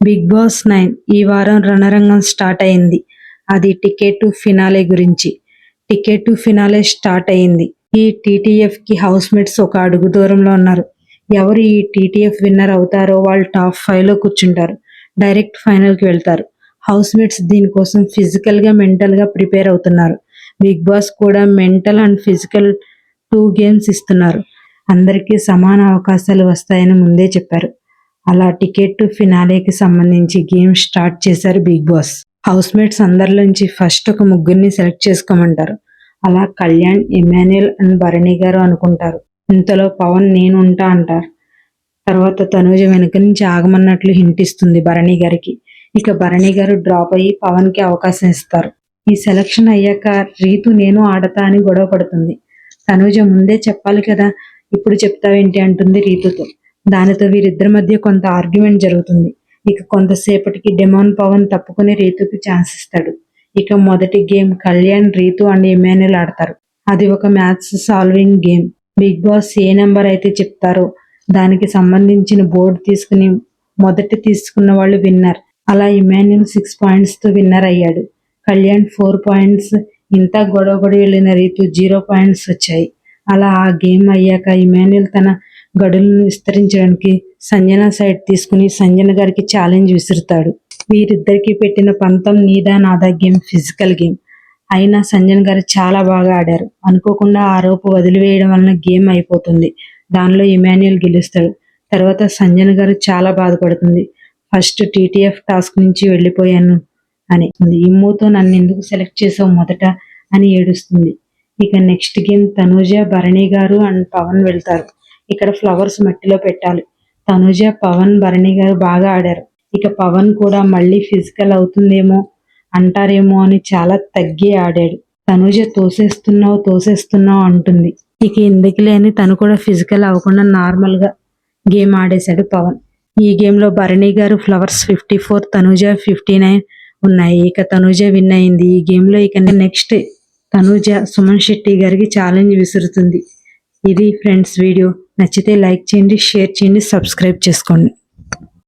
Big boss nine ఈ వారం రణరంగం start అయింది. అది టికెట్ టు ఫినాలే గురించి. టికెట్ టు ఫినాలే స్టార్ట్ అయింది. ఈ టీటీఎఫ్కి హౌస్ మేట్స్ ఒక అడుగు దూరంలో ఉన్నారు. ఎవరు ఈ టీటీఎఫ్ విన్నర్ అవుతారో వాళ్ళు టాప్ ఫైవ్లో కూర్చుంటారు. డైరెక్ట్ ఫైనల్కి వెళ్తారు. హౌస్ మేట్స్ దీనికోసం ఫిజికల్గా మెంటల్గా ప్రిపేర్ అవుతున్నారు. బిగ్ బాస్ కూడా mental and physical two games ఇస్తున్నారు. అందరికీ సమాన అవకాశాలు వస్తాయని ముందే చెప్పారు. అలా టికెట్ టు ఫినాలేకి సంబంధించి గేమ్ స్టార్ట్ చేశారు బిగ్ బాస్. హౌస్ మేట్స్ అందరిలోంచి ఫస్ట్ ఒక ముగ్గురిని సెలెక్ట్ చేసుకోమంటారు. అలా కళ్యాణ్ ఎమాన్యుయల్ అండ్ భరణి గారు అనుకుంటారు. ఇంతలో పవన్ నేను ఉంటా అంటారు. తర్వాత తనుజ వెనుక నుంచి ఆగమన్నట్లు హింట్ ఇస్తుంది భరణి గారికి. ఇక భరణి గారు డ్రాప్ అయ్యి పవన్కి అవకాశం ఇస్తారు. ఈ సెలక్షన్ అయ్యాక రీతు నేను ఆడతా అని గొడవ పడుతుంది. తనుజ ముందే చెప్పాలి కదా ఇప్పుడు చెప్తావేంటి అంటుంది రీతుతో. దానితో వీరిద్దరి మధ్య కొంత ఆర్గ్యుమెంట్ జరుగుతుంది. ఇక కొంతసేపటికి డెమాన్ పవన్ తప్పుకుని రీతుకి ఛాన్స్ ఇస్తాడు. ఇక మొదటి game Kalyan Ritu and Emmanuel ఆడతారు. అది ఒక maths solving game. Bigg Boss ఏ నెంబర్ అయితే చెప్తారో దానికి సంబంధించిన బోర్డు తీసుకుని మొదటి తీసుకున్న వాళ్ళు విన్నర్ అలా ఇమాన్యుల్ సిక్స్ పాయింట్స్తో విన్నర్ అయ్యాడు. కళ్యాణ్ ఫోర్ పాయింట్స్ ఇంత గొడవ పడి వెళ్ళిన రీతు జీరో పాయింట్స్ వచ్చాయి. అలా ఆ గేమ్ అయ్యాక ఇమాన్యుల్ తన గడులను విస్తరించడానికి సంజన సైడ్ తీసుకుని సంజన గారికి ఛాలెంజ్ విసురుతాడు. వీరిద్దరికి పెట్టిన పంతం నీదా నాదా గేమ్ ఫిజికల్ గేమ్. అయినా సంజన్ గారు చాలా బాగా ఆడారు. అనుకోకుండా ఆ రోపు వదిలివేయడం వలన గేమ్ అయిపోతుంది. దానిలో ఇమాన్యుయల్ గెలుస్తాడు. తర్వాత సంజన్ గారు చాలా బాధపడుతుంది. ఫస్ట్ టీటీఎఫ్ టాస్క్ నుంచి వెళ్ళిపోయాను అని. ఇమ్ముతో నన్ను ఎందుకు సెలెక్ట్ చేసావు మొదట అని ఏడుస్తుంది. ఇక next game Tanuja Bharani garu and Pawan వెళ్తారు. ఇక్కడ ఫ్లవర్స్ మట్టిలో పెట్టాలి. తనుజ పవన్ భరణి గారు బాగా ఆడారు. ఇక పవన్ కూడా మళ్ళీ ఫిజికల్ అవుతుందేమో అంటారేమో అని చాలా తగ్గి ఆడాడు. తనుజ తోసేస్తున్నావు తోసేస్తున్నావు అంటుంది. ఇక ఎందుకు లేని తను కూడా ఫిజికల్ అవ్వకుండా నార్మల్గా గేమ్ ఆడేశాడు పవన్. ఈ గేమ్లో భరణి గారు flowers fifty four Tanuja fifty nine ఉన్నాయి. ఇక తనుజ విన్ అయింది. ఈ గేమ్లో ఇక నెక్స్ట్ తనుజ సుమన్ శెట్టి గారికి ఛాలెంజ్ విసురుతుంది. ఇది ఫ్రెండ్స్ వీడియో నచ్చితే లైక్ చేయండి షేర్ చేయండి సబ్స్క్రైబ్ చేసుకోండి.